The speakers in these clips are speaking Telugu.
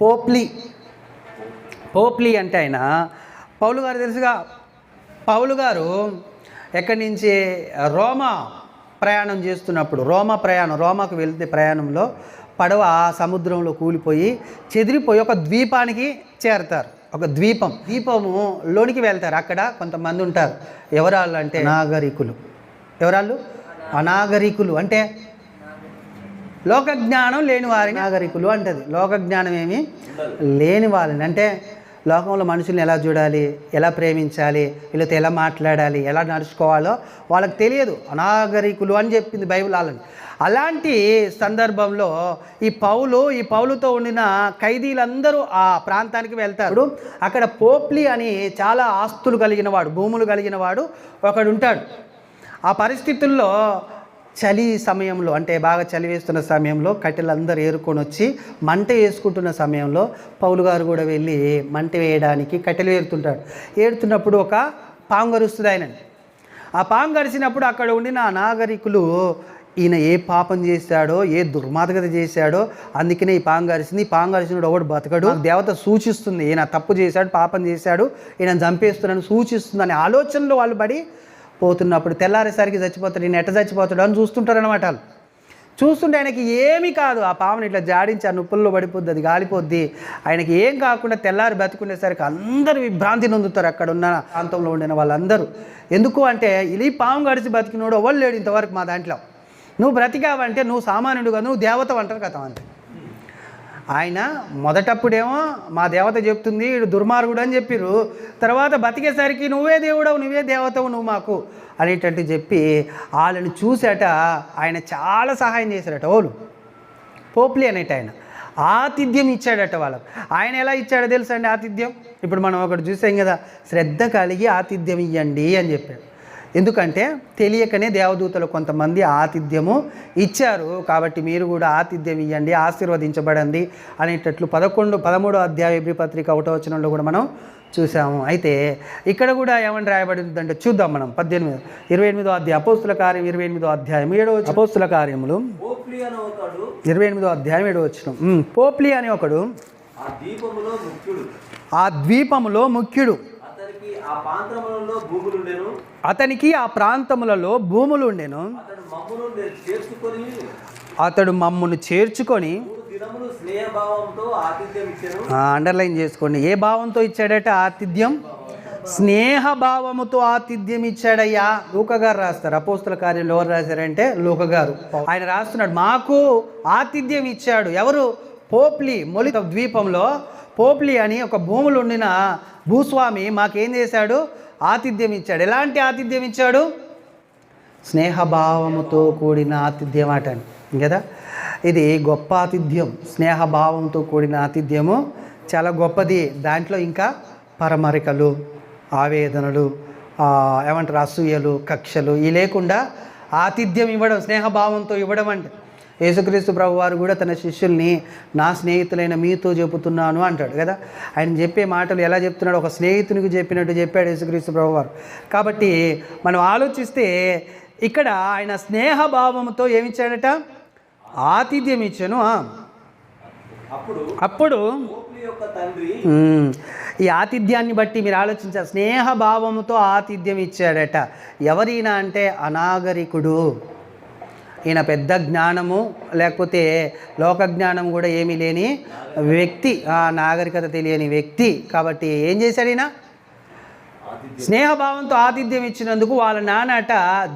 పోప్లీ. పోప్లీ అంటే ఆయన. పౌలు గారు తెలుసుగా? పౌలు గారు ఎక్కడి నుంచి? రోమా ప్రయాణం చేస్తున్నప్పుడు రోమా ప్రయాణం రోమాకు వెళ్తే ప్రయాణంలో పడవ సముద్రంలో కూలిపోయి చెదిరిపోయి ఒక ద్వీపానికి చేరతారు. ఒక ద్వీపం. ద్వీపము లోనికి వెళ్తారు. అక్కడ కొంతమంది ఉంటారు. ఎవరాళ్ళు అంటే? అనాగరికులు. ఎవరాళ్ళు? అనాగరికులు. అంటే లోక జ్ఞానం లేని వారిని నాగరికులు అంటది. లోక జ్ఞానం ఏమి లేని వాళ్ళని. అంటే లోకంలో మనుషుల్ని ఎలా చూడాలి? ఎలా ప్రేమించాలి? వీళ్ళతో ఎలా మాట్లాడాలి? ఎలా నడుచుకోవాలో వాళ్ళకి తెలియదు. అనాగరికులు అని చెప్పింది బైబిల్ వాళ్ళని. అలాంటి సందర్భంలో ఈ పౌలు ఈ పౌలుతో ఉండిన ఖైదీలందరూ ఆ ప్రాంతానికి వెళ్తారు. అక్కడ పోప్లి అని చాలా ఆస్తులు కలిగిన వాడు భూములు కలిగిన వాడు ఒకడు ఉంటాడు ఆ పరిస్థితుల్లో చలి సమయంలో అంటే బాగా చలి వేస్తున్న సమయంలో కట్టెలందరూ ఏరుకొని వచ్చి మంట వేసుకుంటున్న సమయంలో పౌలు గారు కూడా వెళ్ళి మంట వేయడానికి కట్టెలు ఏరుతుంటాడు. ఏరుతున్నప్పుడు ఒక పాము గరుస్తుంది ఆయన ఆ పాము గరిచినప్పుడు అక్కడ ఉండిన నాగరికులు ఈయన ఏ పాపం చేశాడో ఏ దుర్మార్గత చేశాడో అందుకనే ఈ పాము గరిచింది ఈ పాము గరిచినప్పుడు ఒకడు బతకడు? దేవత సూచిస్తుంది. ఈయన తప్పు చేశాడు పాపం చేశాడు ఈయన చంపేస్తున్నాను సూచిస్తుంది అనే ఆలోచనలో వాళ్ళు పడి పోతున్నప్పుడు తెల్లారేసరికి చచ్చిపోతాడు నేను ఎట్ట చచ్చిపోతాడు అని చూస్తుంటారనమాట వాళ్ళు. చూస్తుంటే ఆయనకి ఏమీ కాదు. ఆ పాముని ఇట్లా జాడించి ఆ నొప్పుల్లో పడిపోద్ది అది గాలిపోద్ది. ఆయనకి ఏం కాకుండా తెల్లారి బతుకునేసరికి అందరూ విభ్రాంతి నొందుతారు అక్కడ ఉన్న ప్రాంతంలో ఉండిన వాళ్ళందరూ. ఎందుకు అంటే ఇది పాము గడిచి బతికినోడు ఎవరు లేడు ఇంతవరకు మా దాంట్లో. నువ్వు బ్రతికావంటే నువ్వు సామాన్యుడు కాదు నువ్వు దేవత అంటారు కదా అంతే. ఆయన మొదటప్పుడేమో మా దేవత చెప్తుంది వీడు దుర్మార్గుడు అని చెప్పిర్రు. తర్వాత బతికేసరికి నువ్వే దేవుడవు నువ్వే దేవతవు నువ్వు మాకు అనేటట్టు చెప్పి వాళ్ళని చూసాట ఆయన చాలా సహాయం చేశారట ఓలు పోప్లి అనేట ఆయన. ఆతిథ్యం ఇచ్చాడట వాళ్ళకు. ఆయన ఎలా ఇచ్చాడో తెలుసండి ఆతిథ్యం? ఇప్పుడు మనం ఒకటి చూసాం కదా శ్రద్ధ కలిగి ఆతిథ్యం ఇవ్వండి అని చెప్పాడు. ఎందుకంటే తెలియకనే దేవదూతలు కొంతమంది ఆతిథ్యము ఇచ్చారు కాబట్టి మీరు కూడా ఆతిథ్యం ఇవ్వండి ఆశీర్వదించబడండి అనేటట్లు పదకొండు పదమూడో అధ్యాయ పత్రిక ఒకటో వచనంలో కూడా మనం చూసాము. అయితే ఇక్కడ కూడా ఏమని రాయబడిందంటే చూద్దాం మనం. పద్దెనిమిది ఇరవై ఎనిమిదో అధ్యాయం అపోస్తుల కార్యం ఇరవై ఎనిమిదో అధ్యాయం ఏడో అపోస్తుల కార్యములు. ఇరవై ఎనిమిదో అధ్యాయం ఏడో వచ్చిన పోప్లి అనే ఒకడు ఆ ద్వీపములో ముఖ్యుడు. అతనికి ఆ ప్రాంతములలో భూములు ఉండెను. అతడు మమ్మును చేర్చుకొని అండర్లైన్ చేసుకోండి. ఏ భావంతో ఇచ్చాడట ఆతిథ్యం? స్నేహ భావముతో ఆతిథ్యం ఇచ్చాడయ్యా. లూక గారు రాస్తారు. అపోస్తుల కార్యంలో ఎవరు రాశారంటే లూక గారు ఆయన రాస్తున్నాడు. మాకు ఆతిథ్యం ఇచ్చాడు. ఎవరు? పోప్లి మొలిత ద్వీపంలో పోప్లి అని ఒక భూములు ఉండిన భూస్వామి మాకేం చేశాడు? ఆతిథ్యం ఇచ్చాడు. ఎలాంటి ఆతిథ్యం ఇచ్చాడు? స్నేహభావముతో కూడిన ఆతిథ్యం అట కదా ఇది గొప్ప ఆతిథ్యం. స్నేహభావంతో కూడిన ఆతిథ్యము చాలా గొప్పది. దాంట్లో ఇంకా పరమరికలు ఆవేదనలు ఏమంటారు అసూయలు కక్షలు ఇవి లేకుండా ఆతిథ్యం ఇవ్వడం స్నేహభావంతో ఇవ్వడం అంటే యేసుక్రీస్తు ప్రభు వారు కూడా తన శిష్యుల్ని నా స్నేహితులైన మీతో చెబుతున్నాను అంటాడు కదా? ఆయన చెప్పే మాటలు ఎలా చెప్తున్నాడు? ఒక స్నేహితునికి చెప్పినట్టు చెప్పాడు యేసుక్రీస్తు ప్రభు వారు. కాబట్టి మనం ఆలోచిస్తే ఇక్కడ ఆయన స్నేహభావంతో ఏమిచ్చాడట? ఆతిథ్యం ఇచ్చాను. అప్పుడు. ఈ ఆతిథ్యాన్ని బట్టి మీరు ఆలోచించారు స్నేహభావముతో ఆతిథ్యం ఇచ్చాడట. ఎవరైనా అంటే అనాగరికుడు. ఈయన పెద్ద జ్ఞానము లేకపోతే లోక జ్ఞానం కూడా ఏమీ లేని వ్యక్తి ఆ నాగరికత తెలియని వ్యక్తి. కాబట్టి ఏం చేశాడు ఈయన? స్నేహభావంతో ఆతిథ్యం ఇచ్చినందుకు వాళ్ళ నాన్నట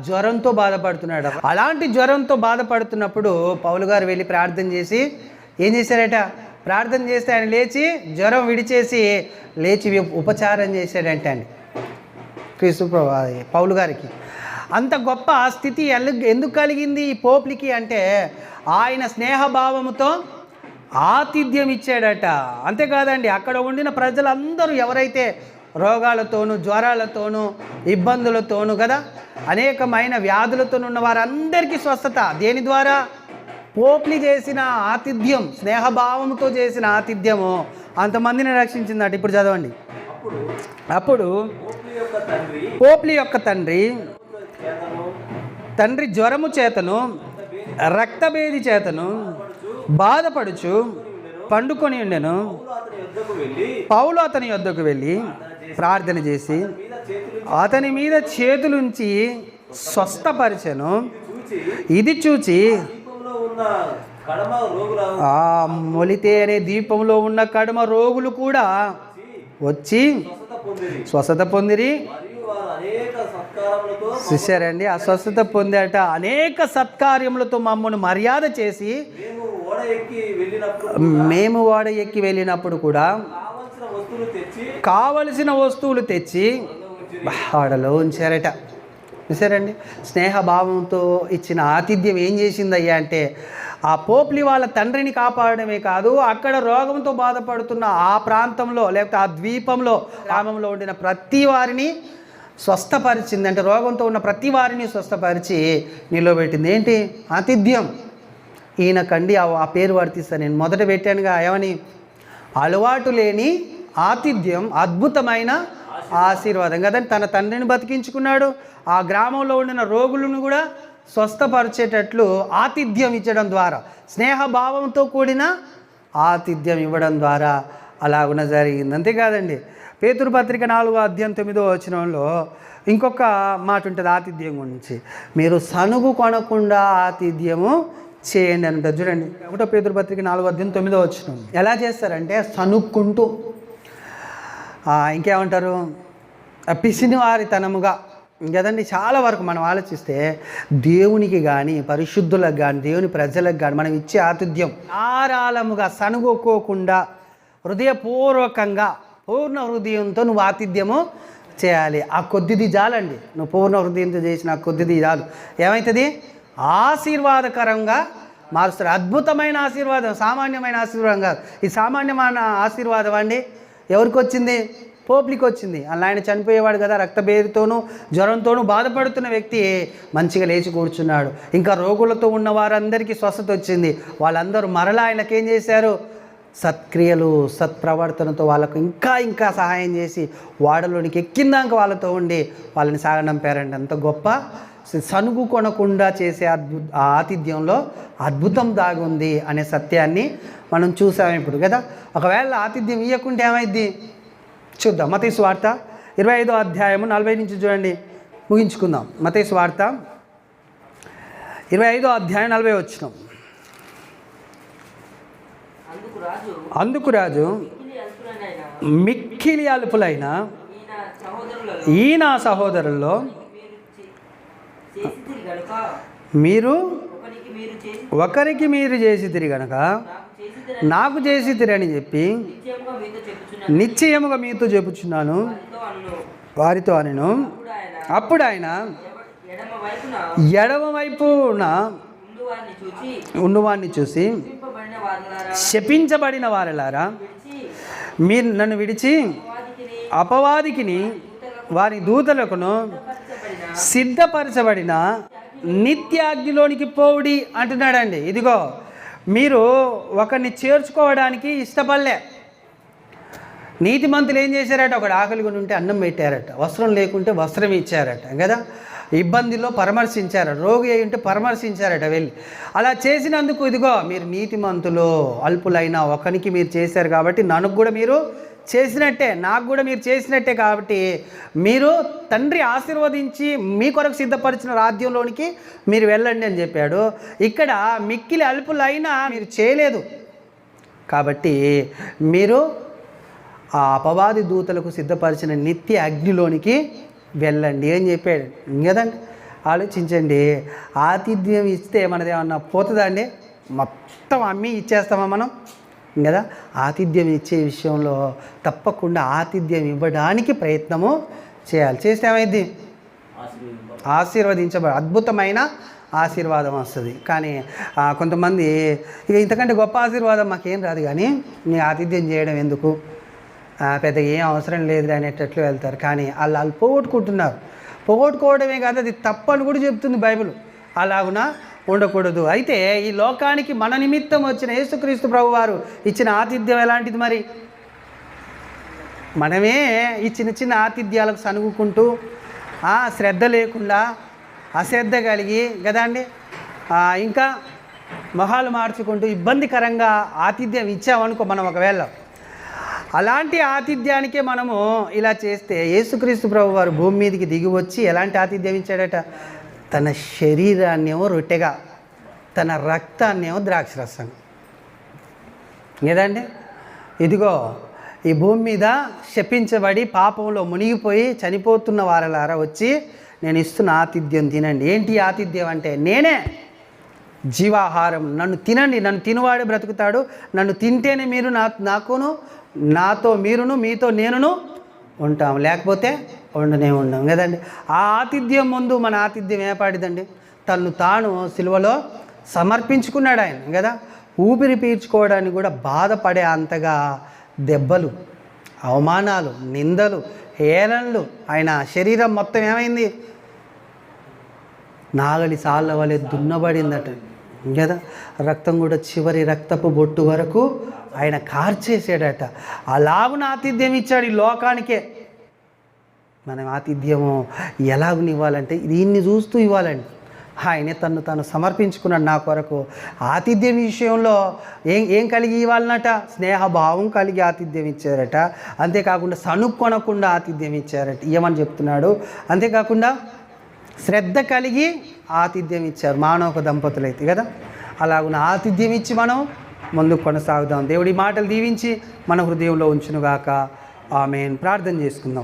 జ్వరంతో బాధపడుతున్నాడు అలాంటి జ్వరంతో బాధపడుతున్నప్పుడు పౌలు గారు వెళ్ళి ప్రార్థన చేసి ఏం చేశారట? ప్రార్థన చేస్తే ఆయన లేచి జ్వరం విడిచేసి లేచి ఉపచారం చేశాడంటే అండి క్రీస్తు ప్రభు పౌలు గారికి. అంత గొప్ప స్థితి ఎందుకు కలిగింది ఈ పోప్లికి అంటే ఆయన స్నేహభావముతో ఆతిథ్యం ఇచ్చాడట. అంతేకాదండి అక్కడ ఉండిన ప్రజలందరూ ఎవరైతే రోగాలతోనూ జ్వరాలతోనూ ఇబ్బందులతోనూ కదా అనేకమైన వ్యాధులతో ఉన్న వారందరికీ స్వస్థత. దేని ద్వారా? పోప్లి చేసిన ఆతిథ్యం స్నేహభావంతో చేసిన ఆతిథ్యము అంతమందిని రక్షించిందట. ఇప్పుడు చదవండి. అప్పుడు పోప్లి యొక్క తండ్రి తండ్రి జ్వరము చేతను రక్తభేది చేతను బాధపడుచు పండుకొని ఉండెను. పౌలు అతని వెళ్ళి యొద్దకు వెళ్ళి ప్రార్థన చేసి అతని మీద చేతులుంచి స్వస్థపరిచను. ఇది చూచి ఆ మొలితే అనే దీపంలో ఉన్న కడమ రోగులు కూడా వచ్చి స్వస్థత పొందిరి. చూశారండి ఆ స్వస్థత పొందాట. అనేక సత్కార్యములతో మమ్మల్ని మర్యాద చేసి మేము ఓడ ఎక్కి వెళ్ళినప్పుడు మేము వాడ ఎక్కి వెళ్ళినప్పుడు కూడా కావలసిన వస్తువులు తెచ్చి వాడలో ఉంచారట. చూసారండి స్నేహభావంతో ఇచ్చిన ఆతిథ్యం ఏం చేసిందయ్యా అంటే ఆ పోప్లి వాళ్ళ తండ్రిని కాపాడమే కాదు అక్కడ రోగంతో బాధపడుతున్న ఆ ప్రాంతంలో లేకపోతే ఆ ద్వీపంలో గ్రామంలో ఉండిన ప్రతి వారిని స్వస్థపరిచింది అంటే రోగంతో ఉన్న ప్రతి వారిని స్వస్థపరిచి నిలబెట్టింది ఏంటి? ఆతిథ్యం. ఈయనకండి కండి ఆ పేరు వర్తిస్తాను నేను మొదట పెట్టానుగా ఏమని? అలవాటు లేని ఆతిథ్యం అద్భుతమైన ఆశీర్వాదం. కదండి తన తండ్రిని బతికించుకున్నాడు. ఆ గ్రామంలో ఉండిన రోగులను కూడా స్వస్థపరిచేటట్లు ఆతిథ్యం ఇచ్చడం ద్వారా స్నేహభావంతో కూడిన ఆతిథ్యం ఇవ్వడం ద్వారా అలాగున జరిగింది. అంతేకాదండి పేతురు పత్రిక నాలుగో అధ్యాయం తొమ్మిదో వచనంలో ఇంకొక మాట ఉంటుంది ఆతిథ్యం గురించి. మీరు సనుగు కొనకుండా ఆతిథ్యము చేయండి అని చూడండి ఒకటో పేతురు పత్రిక నాలుగో అధ్యాయం తొమ్మిదో వచనం. ఎలా చేస్తారంటే సనుక్కుంటూ ఇంకేమంటారు? ఆ పిసినివారితనముగా. కదండి చాలా వరకు మనం ఆలోచిస్తే దేవునికి కానీ పరిశుద్ధులకు కానీ దేవుని ప్రజలకు కానీ మనం ఇచ్చే ఆతిథ్యం ఆరాళముగా సనుగొక్కోకుండా హృదయపూర్వకంగా పూర్ణ హృదయంతో నువ్వు ఆతిథ్యము చేయాలి. ఆ కొద్దిది చాలండి. నువ్వు పూర్ణ హృదయంతో చేసిన ఆ కొద్దిది చాలు. ఏమవుతుంది ఆశీర్వాదకరంగా మారుస్తారు. అద్భుతమైన ఆశీర్వాదం సామాన్యమైన ఆశీర్వాదం కాదు. ఈ సామాన్యమైన ఆశీర్వాదం అండి ఎవరికి వచ్చింది పోప్లికి వచ్చింది అలా ఆయన చనిపోయేవాడు కదా రక్తభేదితోనూ జ్వరంతోనూ బాధపడుతున్న వ్యక్తి మంచిగా లేచి కూర్చున్నాడు. ఇంకా రోగులతో ఉన్న వారందరికీ స్వస్థత వచ్చింది. వాళ్ళందరూ మరలా ఆయనకి ఏం చేశారు? సత్క్రియలు సత్ప్రవర్తనతో వాళ్ళకు ఇంకా ఇంకా సహాయం చేసి వాడలోనికి ఎక్కిందాక వాళ్ళతో ఉండి వాళ్ళని సాగనంపారండి అంత గొప్ప. సనుగు కొనకుండా చేసే అద్భు ఆ ఆతిథ్యంలో అద్భుతం దాగుంది అనే సత్యాన్ని మనం చూసాం ఇప్పుడు కదా. ఒకవేళ ఆతిథ్యం ఇవ్వకుంటే ఏమైద్ది? చూద్దాం. మతేసు వార్త ఇరవై ఐదో అధ్యాయము నలభై నుంచి చూడండి. ముగించుకుందాం. మతేసు వార్త ఇరవై ఐదో అధ్యాయం నలభై వచ్చినాం. అందుకు రాజు మిక్కిలి అలుపులైన ఈయన సహోదరులలో ఈ నా సహోదరుల్లో మీరు ఒకరికి మీరు చేసి గనక నాకు చేసిదిరి అని చెప్పి నిశ్చయముగా మీతో చెప్పుచున్నాను. వారితో అన్ను. అప్పుడు ఆయన ఎడమ వైపున ఉన్నవాడిని చూసి శపించబడిన వారలారా? మీరు నన్ను విడిచి వాదికిని అపవాదికిని వారి దూతలకును పరచబడిన సిద్ధపరచబడిన నిత్యాగ్నిలోనికి పోవుడి అంటున్నాడండి. ఇదిగో మీరు ఒకరిని చేర్చుకోవడానికి ఇష్టపడలే. నీతిమంతులు ఏం చేశారట? ఒకడు ఆకలి కొని ఉంటే అన్నం పెట్టారట. వస్త్రం లేకుంటే వస్త్రం ఇచ్చారట కదా? ఇబ్బందిలో పరామర్శించారు. రోగి అయి ఉంటే పరామర్శించారట వెళ్ళి. అలా చేసినందుకు ఇదిగో మీరు నీతిమంతులు అల్పులైన ఒకనికి మీరు చేశారు కాబట్టి నన్ను కూడా మీరు చేసినట్టే నాకు కూడా మీరు చేసినట్టే కాబట్టి మీరు తండ్రి ఆశీర్వదించి మీ కొరకు సిద్ధపరిచిన రాజ్యంలోనికి మీరు వెళ్ళండి అని చెప్పాడు. ఇక్కడ మిక్కిలి అల్పులైనా మీరు చేయలేదు. కాబట్టి మీరు ఆ అపవాది దూతలకు సిద్ధపరిచిన నిత్య అగ్నిలోనికి వెళ్ళండి అని చెప్పాడు. కదండి ఆలోచించండి. ఆతిథ్యం ఇస్తే మనదేమన్నా పోతుందా అండి? మొత్తం అమ్మి ఇచ్చేస్తామా మనం? కదా ఆతిథ్యం ఇచ్చే విషయంలో తప్పకుండా ఆతిథ్యం ఇవ్వడానికి ప్రయత్నము చేయాలి. చేస్తే ఏమైంది? ఆశీర్వదించబడి అద్భుతమైన ఆశీర్వాదం వస్తుంది. కానీ కొంతమంది ఇక ఇంతకంటే గొప్ప ఆశీర్వాదం మాకేం రాదు కానీ నీ ఆతిథ్యం చేయడం ఎందుకు? పెద్ద పెద్దగా ఏం అవసరం లేదు అనేటట్లు వెళ్తారు. కానీ వాళ్ళు వాళ్ళు పోగొట్టుకుంటున్నారు. పోగొట్టుకోవడమే కాదు అది తప్పని కూడా చెప్తుంది బైబిల్. అలాగున ఉండకూడదు. అయితే ఈ లోకానికి మన నిమిత్తం వచ్చిన యేసుక్రీస్తు ప్రభు వారు ఇచ్చిన ఆతిథ్యం ఎలాంటిది మరి? మనమే ఈ చిన్న చిన్న ఆతిథ్యాలకు సనుగుకుంటూ ఆ, శ్రద్ధ లేకుండా అశ్రద్ధ కలిగి కదా అండి? ఇంకా మొహాలు మార్చుకుంటూ ఇబ్బందికరంగా ఆతిథ్యం ఇచ్చామనుకో మనం ఒకవేళ అలాంటి ఆతిథ్యానికే మనము ఇలా చేస్తే యేసుక్రీస్తు ప్రభు వారు భూమి మీదకి దిగి వచ్చి ఎలాంటి ఆతిథ్యం ఇచ్చాడట? తన శరీరాన్నేమో రొట్టెగా తన రక్తాన్నేమో ద్రాక్షరసం. ఏదండి? ఇదిగో ఈ భూమి మీద శపించబడి పాపంలో మునిగిపోయి చనిపోతున్న వారలారా వచ్చి నేను ఇస్తున్న ఆతిథ్యం తినండి. ఏంటి ఆతిథ్యం అంటే నేనే జీవాహారం. నన్ను తినండి నన్ను తినువాడు బ్రతుకుతాడు. నన్ను తింటేనే మీరు నా నాకును నాతో మీరును మీతో నేనును ఉంటాం లేకపోతే ఉండనే ఉండం. కదండి? ఆ ఆతిథ్యం ముందు మన ఆతిథ్యం ఏపాటిదండి? తను తాను సిలువలో సమర్పించుకున్నాడు ఆయన కదా? ఊపిరి పీల్చుకోవడానికి కూడా బాధపడే అంతగా దెబ్బలు అవమానాలు నిందలు హేళనలు ఆయన శరీరం మొత్తం ఏమైంది? నాగలి సాళ్ళ వలె దున్నబడిందట. కదా? రక్తం కూడా చివరి రక్తపు బొట్టు వరకు ఆయన కార్చేసాడట అలాగున ఆతిథ్యం ఇచ్చాడు ఈ లోకానికే. మనం ఆతిథ్యము ఎలాగుని ఇవ్వాలంటే దీన్ని చూస్తూ ఇవ్వాలండి. ఆయనే తను తను సమర్పించుకున్నాడు నా కొరకు. ఆతిథ్యం విషయంలో ఏం ఏం కలిగి ఇవ్వాలన్నట? స్నేహభావం కలిగి ఆతిథ్యం ఇచ్చారట. అంతేకాకుండా సనుక్కొనకుండా ఆతిథ్యం ఇచ్చారట. ఇవ్వమని చెప్తున్నాడు. అంతేకాకుండా శ్రద్ధ కలిగి ఆతిథ్యం ఇచ్చారు మానవ దంపతులు అయితే కదా? అలాగున ఆతిథ్యం ఇచ్చి మనం ముందుకు కొనసాగుదాం. దేవుడి మాటలు దీవించి మన హృదయంలో ఉంచునుగాక. ఆమెను. ప్రార్థన చేసుకుందాం.